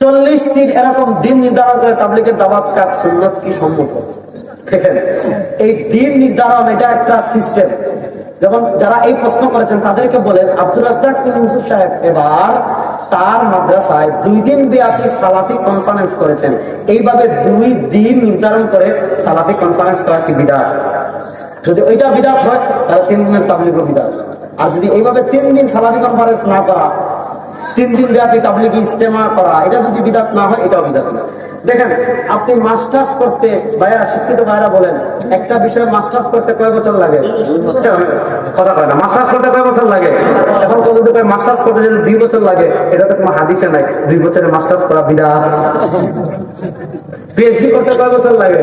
চল্লিশ এরকম দিন নির্ধারণ করে তাবলিকের দাবাত কাজ সুন্নত কি সম্মত দেখেন, এই দিন নির্ধারণ, এটা একটা সিস্টেম যেমন যারা এই প্রশ্ন করেছেন, তাদেরকে বলেন আব্দুল রাজ্জাক সাহেব এবার তার মাদ্রাসায় দুই দিন ব্যাপী সালাফি কনফারেন্স করেছেন। এইভাবে দুই দিন নির্ধারণ করে সালাফি কনফারেন্স করা কি বিধান যদি ওইটা বিদাত হয়, তাহলে তিন দিনের তাবলিগ বিদাত। আর যদি এইভাবে তিন দিন সালাফি কনফারেন্স না করা তিন দিন ব্যাপী তাবলিগ ইস্তেমা করা, এটা যদি বিদাত না হয়, এটাও বিদাত না। দেখেন, আপনি মাস্টার্স করতে, ভাইয়া, শিক্ষিত ভাইরা বলেন, একটা বিষয়ে মাস্টার্স করতে কয় বছর লাগে? কথা কয় না, মাস্টার্স করতে কয় বছর লাগে? এখন কত যদি মাস্টার্স করতে যদি দুই বছর লাগে, এটা তো তোমার হাদিসে নাই, দুই বছরে মাস্টার্স করা বিরাট পিএইচডি করতে কয় বছর লাগে?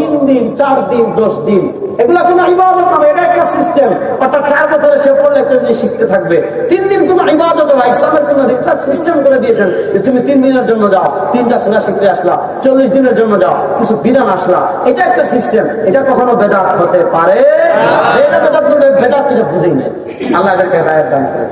তিন দিন চার দিন দশ দিন। এগুলা কোনো ইবাদত হবে এটা একটা সিস্টেম অর্থাৎ চার বছরে সে পড়লে একটা জিনিস শিখতে থাকবে। তিন দিন কোনো ইবাদত হবে ইসলামের কোনো একটা সিস্টেম করে দিয়েছেন যে তুমি তিন দিনের জন্য যাও তিনটা সোনা শিখতে আসলা চল্লিশ দিনের জন্য যাও কিছু বিধান আসলা। এটা একটা সিস্টেম এটা কখনো বেদাত হতে পারে? এটা বেদাত বেদাত এটা বুঝেই নেই আল্লাহ এদেরকে রায়ের দান করে